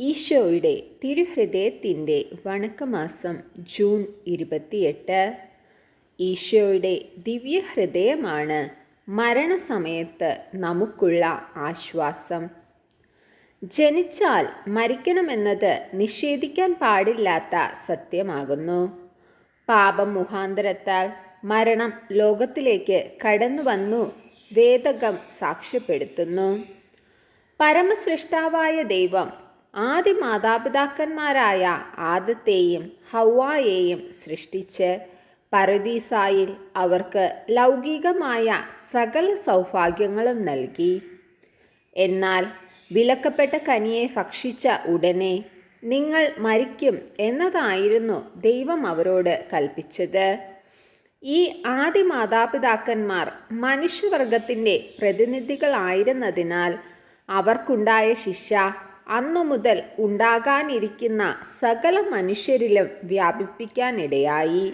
ഈശോയുടെ തിരുഹൃദയത്തിന്റെ വണക്കമാസം ജൂൺ ഇരുപത്തിയെട്ട്. ഈശോയുടെ ദിവ്യഹൃദയമാണ് മരണസമയത്ത് നമുക്കുള്ള ആശ്വാസം. ജനിച്ചാൽ മരിക്കണമെന്നത് നിഷേധിക്കാൻ പാടില്ലാത്ത സത്യമാകുന്നു. പാപം മുഖാന്തരത്താൽ മരണം ലോകത്തിലേക്ക് കടന്നു വന്നു വേദകം സാക്ഷ്യപ്പെടുത്തുന്നു. പരമസൃഷ്ടാവായ ദൈവം ആദ്യ മാതാപിതാക്കന്മാരായ ആദത്തെയും ഹൗവായെയും സൃഷ്ടിച്ച് പരദീസായിൽ അവർക്ക് ലൗകികമായ സകല സൗഭാഗ്യങ്ങളും നൽകി. എന്നാൽ വിലക്കപ്പെട്ട കനിയെ ഭക്ഷിച്ച ഉടനെ നിങ്ങൾ മരിക്കും എന്നതായിരുന്നു ദൈവം അവരോട് കൽപ്പിച്ചത്. ഈ ആദ്യ മാതാപിതാക്കന്മാർ മനുഷ്യവർഗത്തിന്റെ പ്രതിനിധികളായിരുന്നതിനാൽ അവർക്കുണ്ടായ ശിക്ഷ അന്നു മുതൽ ഉണ്ടാകാനിരിക്കുന്ന സകല മനുഷ്യരിലും വ്യാപിപ്പിക്കാനിടയായി.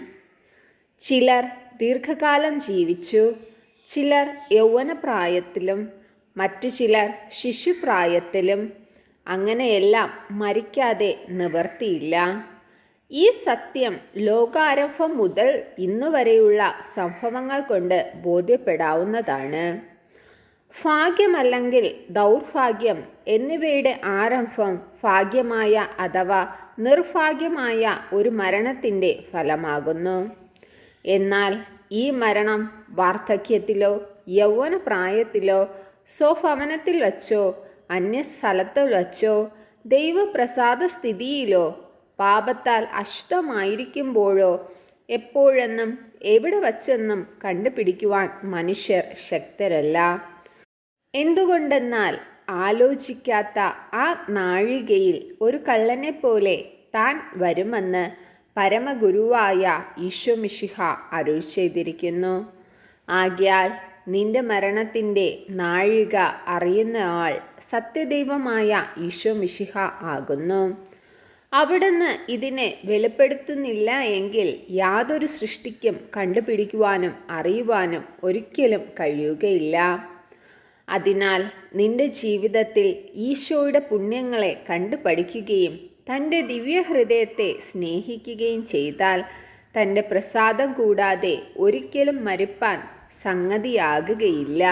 ചിലർ ദീർഘകാലം ജീവിച്ചു ചിലർ യൗവനപ്രായത്തിലും മറ്റു ചിലർ ശിശുപ്രായത്തിലും അങ്ങനെയെല്ലാം മരിക്കാതെ നിവർത്തിയില്ല. ഈ സത്യം ലോകാരംഭം മുതൽ ഇന്നുവരെയുള്ള സംഭവങ്ങൾ കൊണ്ട് ബോധ്യപ്പെടാവുന്നതാണ്. ഭാഗ്യമല്ലെങ്കിൽ ദൗർഭാഗ്യം എന്നിവയുടെ ആരംഭം ഭാഗ്യമായ അഥവാ നിർഭാഗ്യമായ ഒരു മരണത്തിന്റെ ഫലമാകുന്നു. എന്നാൽ ഈ മരണം വാർദ്ധക്യത്തിലോ യൗവന പ്രായത്തിലോ സ്വഭവനത്തിൽ വച്ചോ അന്യസ്ഥലത്ത് വച്ചോ ദൈവപ്രസാദ സ്ഥിതിയിലോ പാപത്താൽ അശുദ്ധമായിരിക്കുമ്പോഴോ എപ്പോഴെന്നും എവിടെ വച്ചെന്നും കണ്ടുപിടിക്കുവാൻ മനുഷ്യർ ശക്തരല്ല. എന്തുകൊണ്ടെന്നാൽ ആലോചിക്കാത്ത ആ നാഴികയിൽ ഒരു കള്ളനെ പോലെ താൻ വരുമെന്ന് പരമഗുരുവായ ഈശ്വമിഷിഹ അരുൾ ചെയ്തിരിക്കുന്നു. ആകയാൽ നിന്റെ മരണത്തിന്റെ നാഴിക അറിയുന്ന ആൾ സത്യദൈവമായ ഈശ്വമിഷിഹ ആകുന്നു. അവിടുന്ന് ഇതിനെ വെളിപ്പെടുത്തുന്നില്ല എങ്കിൽ യാതൊരു സൃഷ്ടിക്കും കണ്ടുപിടിക്കുവാനും അറിയുവാനും ഒരിക്കലും കഴിയുകയില്ല. അതിനാൽ നിന്റെ ജീവിതത്തിൽ ഈശോയുടെ പുണ്യങ്ങളെ കണ്ടു പഠിക്കുകയും തന്റെ ദിവ്യഹൃദയത്തെ സ്നേഹിക്കുകയും ചെയ്താൽ തന്റെ പ്രസാദം കൂടാതെ ഒരിക്കലും മരിപ്പാൻ സംഗതിയാകുകയില്ല.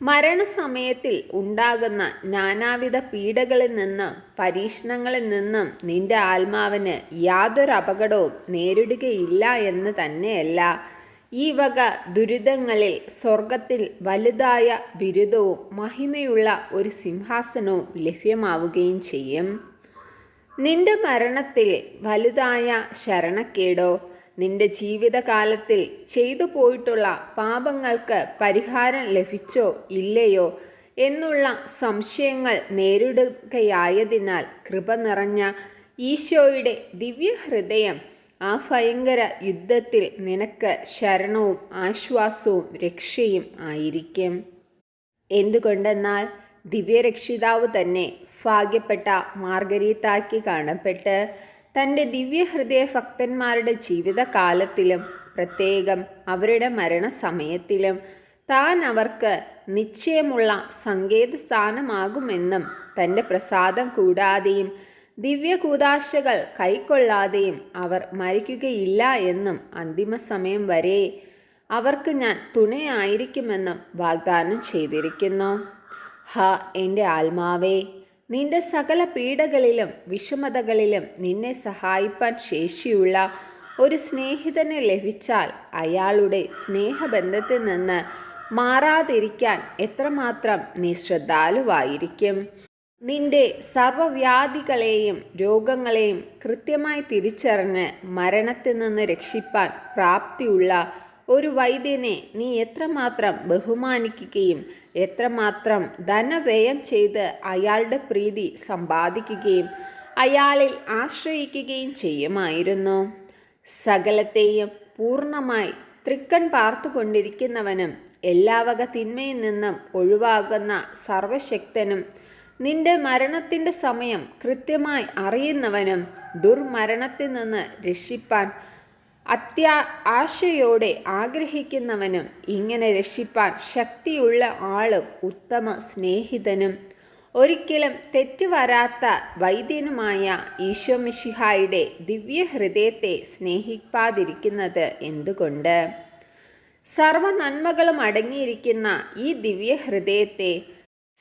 മരണസമയത്തിൽ ഉണ്ടാകുന്ന നാനാവിധ പീഡകളിൽ നിന്നും പരീക്ഷണങ്ങളിൽ നിന്നും നിന്റെ ആത്മാവിന് യാതൊരു അപകടവും നേരിടുകയില്ല എന്ന് തന്നെയല്ല. ഈ വക ദുരിതങ്ങളിൽ സ്വർഗത്തിൽ വലുതായ ബിരുദവും മഹിമയുള്ള ഒരു സിംഹാസനവും ലഭ്യമാവുകയും ചെയ്യും. നിന്റെ മരണത്തിൽ വലുതായ ശരണക്കേടോ നിന്റെ ജീവിതകാലത്തിൽ ചെയ്തു പോയിട്ടുള്ള പാപങ്ങൾക്ക് പരിഹാരം ലഭിച്ചോ ഇല്ലയോ എന്നുള്ള സംശയങ്ങൾ നേരിടുകയായതിനാൽ കൃപ നിറഞ്ഞ ഈശോയുടെ ദിവ്യഹൃദയം ആ ഭയങ്കര യുദ്ധത്തിൽ നിനക്ക് ശരണവും ആശ്വാസവും രക്ഷയും ആയിരിക്കും. എന്തുകൊണ്ടെന്നാൽ ദിവ്യരക്ഷിതാവ് തന്നെ ഭാഗ്യപ്പെട്ട മാർഗരീത്താക്കി കാണപ്പെട്ട് തന്റെ ദിവ്യഹൃദയ ഭക്തന്മാരുടെ ജീവിതകാലത്തിലും പ്രത്യേകം അവരുടെ മരണസമയത്തിലും താൻ അവർക്ക് നിശ്ചയമുള്ള സങ്കേതസ്ഥാനമാകുമെന്നും തന്റെ പ്രസാദം കൂടാതെയും ദിവ്യകൂതാശകൾ കൈക്കൊള്ളാതെയും അവർ മരിക്കുകയില്ല എന്നും അന്തിമ സമയം വരെ അവർക്ക് ഞാൻ തുണയായിരിക്കുമെന്നും വാഗ്ദാനം ചെയ്തിരിക്കുന്നു. ഹ എന്റെ ആത്മാവേ നിന്റെ സകല പീഡകളിലും വിഷമതകളിലും നിന്നെ സഹായിപ്പാൻ ശേഷിയുള്ള ഒരു സ്നേഹിതനെ ലഭിച്ചാൽ അയാളുടെ സ്നേഹബന്ധത്തിൽ നിന്ന് മാറാതിരിക്കാൻ എത്രമാത്രം നീ ശ്രദ്ധാലുവായിരിക്കും? നിന്റെ സർവവ്യാധികളെയും രോഗങ്ങളെയും കൃത്യമായി തിരിച്ചറിഞ്ഞ് മരണത്തിൽ നിന്ന് രക്ഷിപ്പാൻ പ്രാപ്തിയുള്ള ഒരു വൈദ്യനെ നീ എത്രമാത്രം ബഹുമാനിക്കുകയും എത്രമാത്രം ധനവ്യയം ചെയ്ത് അയാളുടെ പ്രീതി സമ്പാദിക്കുകയും അയാളിൽ ആശ്രയിക്കുകയും ചെയ്യുമായിരുന്നു. സകലത്തെയും പൂർണമായി തൃക്കൺ പാർത്തുകൊണ്ടിരിക്കുന്നവനും എല്ലാവക തിന്മയിൽ നിന്നും ഒഴിവാകുന്ന സർവശക്തനും നിന്റെ മരണത്തിന്റെ സമയം കൃത്യമായി അറിയുന്നവനും ദുർമരണത്തിൽ നിന്ന് രക്ഷിപ്പാൻ അത്യാ ആശയോടെ ആഗ്രഹിക്കുന്നവനും ഇങ്ങനെ രക്ഷിപ്പാൻ ശക്തിയുള്ള ആളും ഉത്തമ സ്നേഹിതനും. ഒരിക്കലും തെറ്റുവരാത്ത വൈദ്യനുമായ ഈശോമിഷിഹായുടെ ദിവ്യഹൃദയത്തെ സ്നേഹിപ്പാതിരിക്കുന്നത് എന്തുകൊണ്ട്? സർവ നന്മകളും അടങ്ങിയിരിക്കുന്ന ഈ ദിവ്യഹൃദയത്തെ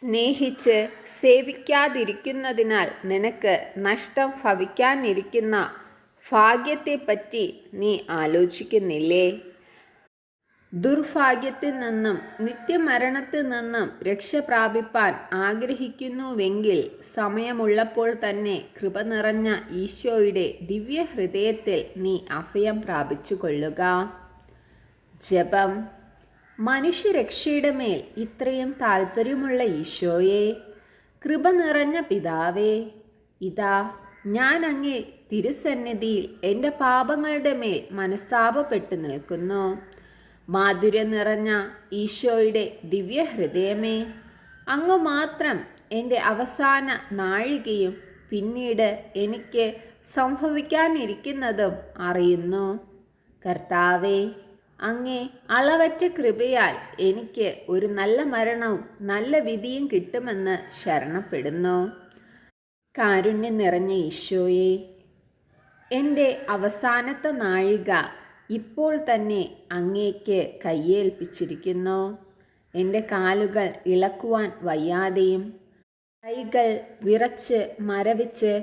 സ്നേഹിച്ച് സേവിക്കാതിരിക്കുന്നതിനാൽ നിനക്ക് നഷ്ടം ഭവിക്കാനിരിക്കുന്ന ഭാഗ്യത്തെപ്പറ്റി നീ ആലോചിക്കുന്നില്ലേ? ദുർഭാഗ്യത്തിൽ നിന്നും നിത്യമരണത്തിൽ നിന്നും രക്ഷ പ്രാപിപ്പാൻ ആഗ്രഹിക്കുന്നുവെങ്കിൽ സമയമുള്ളപ്പോൾ തന്നെ കൃപ നിറഞ്ഞ ഈശോയുടെ ദിവ്യഹൃദയത്തിൽ നീ അഭയം പ്രാപിച്ചു കൊള്ളുക ജപം. മനുഷ്യരക്ഷയുടെ മേൽ ഇത്രയും താല്പര്യമുള്ള ഈശോയെ കൃപ നിറഞ്ഞ പിതാവേ ഇതാ ഞാൻ അങ്ങേ തിരുസന്നിധിയിൽ എന്റെ പാപങ്ങളുടെ മേൽ മനസ്താപപ്പെട്ടു നിൽക്കുന്നു. മാധുര്യം നിറഞ്ഞ ഈശോയുടെ ദിവ്യഹൃദയമേ അങ്ങ് മാത്രം എന്റെ അവസാന നാഴികയും പിന്നീട് എനിക്ക് സംഭവിക്കാനിരിക്കുന്നതും അറിയുന്നു. കർത്താവേ അങ്ങേ അളവറ്റ കൃപയാൽ എനിക്ക് ഒരു നല്ല മരണവും നല്ല വിധിയും കിട്ടുമെന്ന് ശരണപ്പെടുന്നു. കാരുണ്യം നിറഞ്ഞ ഈശോയെ എന്റെ അവസാനത്തെ നാഴിക ഇപ്പോൾ തന്നെ അങ്ങേക്ക് കയ്യേൽപ്പിച്ചിരിക്കുന്നു എന്റെ കാലുകൾ ഇളക്കുവാൻ വയ്യാതെയും കൈകൾ വിറച്ച് മരവിച്ച്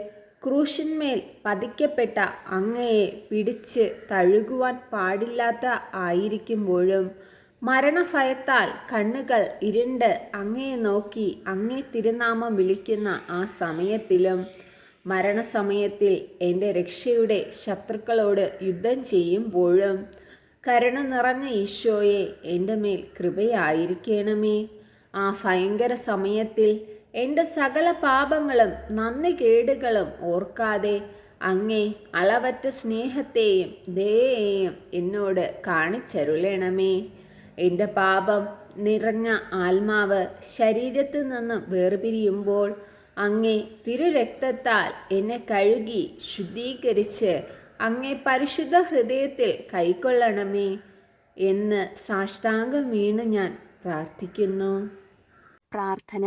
ക്രൂശിന്മേൽ പതിക്കപ്പെട്ട അങ്ങയെ പിടിച്ച് തഴുകുവാൻ പാടില്ലാത്ത ആയിരിക്കുമ്പോഴും മരണഭയത്താൽ കണ്ണുകൾ ഇരുണ്ട് അങ്ങയെ നോക്കി അങ്ങേ തിരുനാമം വിളിക്കുന്ന ആ സമയത്തിലും മരണസമയത്തിൽ എന്റെ രക്ഷയുടെ ശത്രുക്കളോട് യുദ്ധം ചെയ്യുമ്പോഴും കരുണ നിറഞ്ഞ ഈശോയെ എന്റെ മേൽ കൃപയായിരിക്കണമേ. ആ ഭയങ്കര സമയത്തിൽ എന്റെ സകല പാപങ്ങളും നന്ദി കേടുകളും ഓർക്കാതെ അങ്ങേ അളവറ്റ സ്നേഹത്തെയും ദയയെയും എന്നോട് കാണിച്ചരുളണമേ. എന്റെ പാപം നിറഞ്ഞ ആത്മാവ് ശരീരത്തിൽ നിന്നും വേർപിരിയുമ്പോൾ അങ്ങേ തിരുരക്തത്താൽ എന്നെ കഴുകി ശുദ്ധീകരിച്ച് അങ്ങേ പരിശുദ്ധ ഹൃദയത്തിൽ കൈക്കൊള്ളണമേ എന്ന് സാഷ്ടാംഗം വീണ് ഞാൻ പ്രാർത്ഥിക്കുന്നു. പ്രാർത്ഥന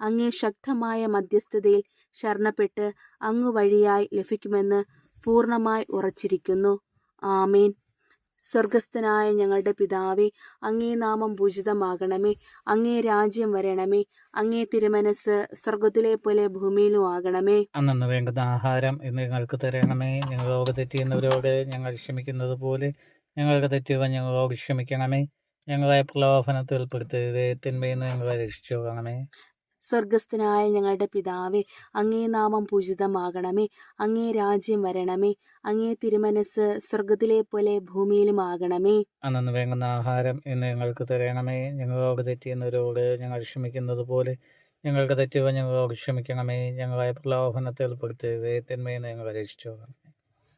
അങ്ങേ ശക്തമായ മധ്യസ്ഥതയിൽ ശരണപ്പെട്ട് അങ്ങു വഴിയായി ലഭിക്കുമെന്ന് പൂർണമായി ഉറച്ചിരിക്കുന്നു. ആമേൻ. സ്വർഗസ്ഥനായ ഞങ്ങളുടെ പിതാവേ അങ്ങേ നാമം പൂജിതമാകണമേ അങ്ങേ രാജ്യം വരണമേ അങ്ങേ തിരുമനസ് സ്വർഗത്തിലെ പോലെ ഭൂമിയിലും ആകണമേ. അന്നു വേണ്ടുന്ന ആഹാരം എന്ന് ഞങ്ങൾക്ക് തരണമേ. ഞങ്ങളോട് തെറ്റിയുന്നവരോട് ഞങ്ങൾ ക്ഷമിക്കുന്നത് പോലെ ഞങ്ങൾക്ക് തെറ്റുക ഞങ്ങളോട് ക്ഷമിക്കണമേ. ഞങ്ങളെ പ്രലോഭനത്തിൽ ഉൾപ്പെടുത്തരുത്. തിന്മയിൽ നിന്ന് ഞങ്ങളെ രക്ഷിച്ചു പോകണമേ സ്വർഗസ്ഥനായ ഞങ്ങളുടെ പിതാവേ അങ്ങേ നാമം പൂജിതമാകണമേ അങ്ങേ രാജ്യം വരണമേ അങ്ങേ തിരുമനസ് സ്വർഗത്തിലെ പോലെ ഭൂമിയിലും ആകണമേ അന്നു വേണ്ടുന്ന ആഹാരം ഇന്ന് ഞങ്ങൾക്ക് തരണമേ. ഞങ്ങളോട് തെറ്റിയുന്നവരോട് ഞങ്ങൾ ക്ഷമിക്കുന്നത് പോലെ ഞങ്ങൾക്ക് തെറ്റുക ഞങ്ങളോട് ക്ഷമിക്കണമേ. ഞങ്ങളെ പ്രലോഭനത്തിൽ ഉൾപ്പെടുത്തരുത് തന്മയെന്ന് ഞങ്ങൾ രക്ഷിച്ചു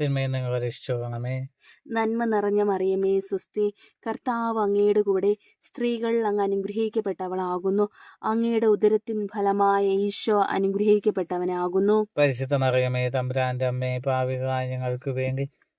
തിന്മയിൽ നിങ്ങൾ ഞങ്ങളെ രക്ഷിച്ചു പോകണമേ നന്മ നിറഞ്ഞ മറിയമേ സുസ്തി കർത്താവ് അങ്ങയുടെ കൂടെ സ്ത്രീകൾ അങ്ങ് അനുഗ്രഹിക്കപ്പെട്ടവളാകുന്നു. അങ്ങയുടെ ഉദരത്തിൻ ഫലമായ ഈശോ അനുഗ്രഹിക്കപ്പെട്ടവനാകുന്നു. പരിശുദ്ധ മറിയമേ തമ്പുരാന്റെ അമ്മേ പാവികളായ ഞങ്ങൾക്ക് വേണ്ടി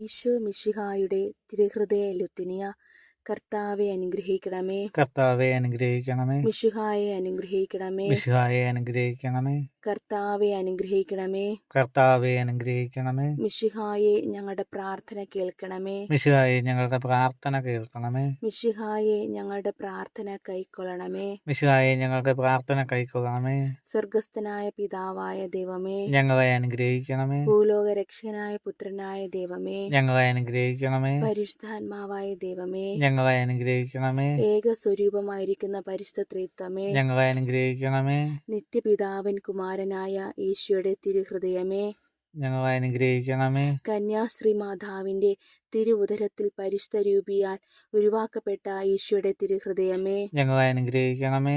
ഈശോ മിശിഹായുടെ തിരുഹൃദയ ലുത്തിനിയ കർത്താവെ അനുഗ്രഹിക്കണമേ. കർത്താവെ അനുഗ്രഹിക്കണമേ. മിശിഹായെ അനുഗ്രഹിക്കണമേ. മിശിഹായെ അനുഗ്രഹിക്കണമേ. കർത്താവെ അനുഗ്രഹിക്കണമേ. കർത്താവെ അനുഗ്രഹിക്കണമേ. മിശിഹായെ ഞങ്ങളുടെ പ്രാർത്ഥന കേൾക്കണമേ. മിശിഹായെ ഞങ്ങളുടെ പ്രാർത്ഥന കേൾക്കണമേ. മിശിഹായെ ഞങ്ങളുടെ പ്രാർത്ഥന കൈക്കൊള്ളണമേ. മിശിഹായെ ഞങ്ങളുടെ പ്രാർത്ഥന കൈക്കൊള്ളണമേ. സ്വർഗസ്ഥനായ പിതാവായ ദൈവമേ. ഞങ്ങളെ അനുഗ്രഹിക്കണമേ. ഭൂലോക രക്ഷകനായ പുത്രനായ ദൈവമേ. ഞങ്ങളെ അനുഗ്രഹിക്കണമേ. പരിശുദ്ധാത്മാവായ ദൈവമേ. ഞങ്ങളെ അനുഗ്രഹിക്കണമേ. ഏക സ്വരൂപമായിരിക്കുന്ന പരിശുദ്ധ ത്രിത്വമേ. ഞങ്ങളെ അനുഗ്രഹിക്കണമേ. നിത്യപിതാവൻ കുമാരനായ ഈശോയുടെ തിരുഹൃദയമേ ഞങ്ങളെ അനുഗ്രഹിക്കണമേ. കന്യാശ്രീ മാതാവിന്റെ തിരുവുദരത്തിൽ പരിശുദ്ധ രൂപിയാൽ ഉരുവാക്കപ്പെട്ട ഈശോയുടെ തിരുഹൃദയമേ ഞങ്ങളെ അനുഗ്രഹിക്കണമേ.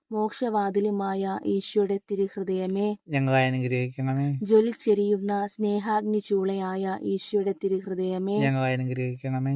മോക്ഷവാതിലുമായ ഈശോയുടെ തിരുഹൃദയമേ ഞങ്ങളെ അനുഗ്രഹിക്കണമേ. ജ്വലിച്ചെരിയുന്ന സ്നേഹാഗ്നി ചൂളയായ ഈശോയുടെ തിരുഹൃദയമേ ഞങ്ങളെ അനുഗ്രഹിക്കണമേ.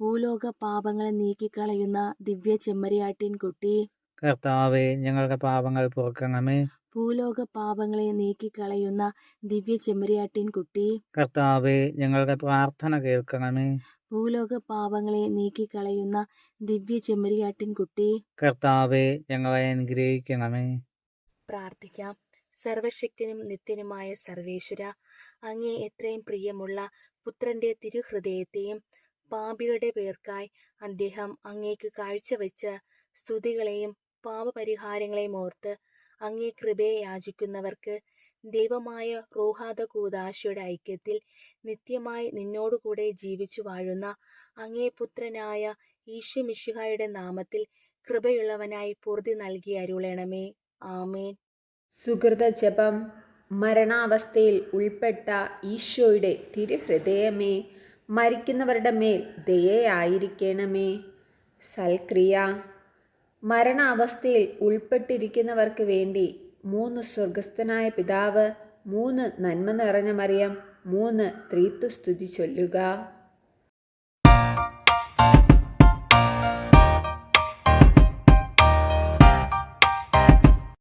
ഭൂലോക പാപങ്ങളെ നീക്കിക്കളയുന്ന ദിവ്യ ചെമ്മരിയാട്ടിൻ കുട്ടി. കർത്താവെ ഞങ്ങളുടെ പാപങ്ങൾ പുറക്കണമേ. ഭൂലോക പാപങ്ങളെ നീക്കിക്കളയുന്ന ദിവ്യ ചെമ്മരിയാട്ടിൻ കുട്ടി. കർത്താവെ ഞങ്ങളുടെ പ്രാർത്ഥന കേൾക്കണമേ. ഭൂലോക പാപങ്ങളെ നീക്കിക്കളയുന്ന ദിവ്യ ചെമ്മരിയാട്ടിൻ കുട്ടി. കർത്താവെ ഞങ്ങളെ അനുഗ്രഹിക്കണമേ. പ്രാർത്ഥിക്കാം. സർവശക്തിനും നിത്യനുമായ സർവേശ്വര അങ്ങേ എത്രയും പ്രിയമുള്ള പുത്രന്റെ തിരുഹൃദയത്തെയും പാപികളുടെ പേർക്കായി അദ്ദേഹം അങ്ങേക്ക് കാഴ്ചവെച്ച സ്തുതികളെയും പാപപരിഹാരങ്ങളെയും ഓർത്ത് അങ്ങേ കൃപയെ യാചിക്കുന്നവർക്ക് ദൈവമായ റോഹാദ കൂദാശയുടെ ഐക്യത്തിൽ നിത്യമായി നിന്നോടുകൂടെ ജീവിച്ചു വാഴുന്ന അങ്ങേ പുത്രനായ ഈശ്വമിഷുഹായുടെ നാമത്തിൽ കൃപയുള്ളവനായി പൂർതി നൽകി അരുളേണമേ. ആമേൻ. സുഹൃത ജപം മരണാവസ്ഥയിൽ ഉൾപ്പെട്ട ഈശോയുടെ തിരുഹൃദയമേ മരിക്കുന്നവരുടെ മേൽ ദയയായിരിക്കണമേ. സൽക്രിയ. മരണാവസ്ഥയിൽ ഉൾപ്പെട്ടിരിക്കുന്നവർക്ക് വേണ്ടി മൂന്ന് സ്വർഗസ്ഥനായ പിതാവ് മൂന്ന് നന്മ നിറഞ്ഞ മറിയം മൂന്ന് ത്രീത്വസ്തുതി ചൊല്ലുക.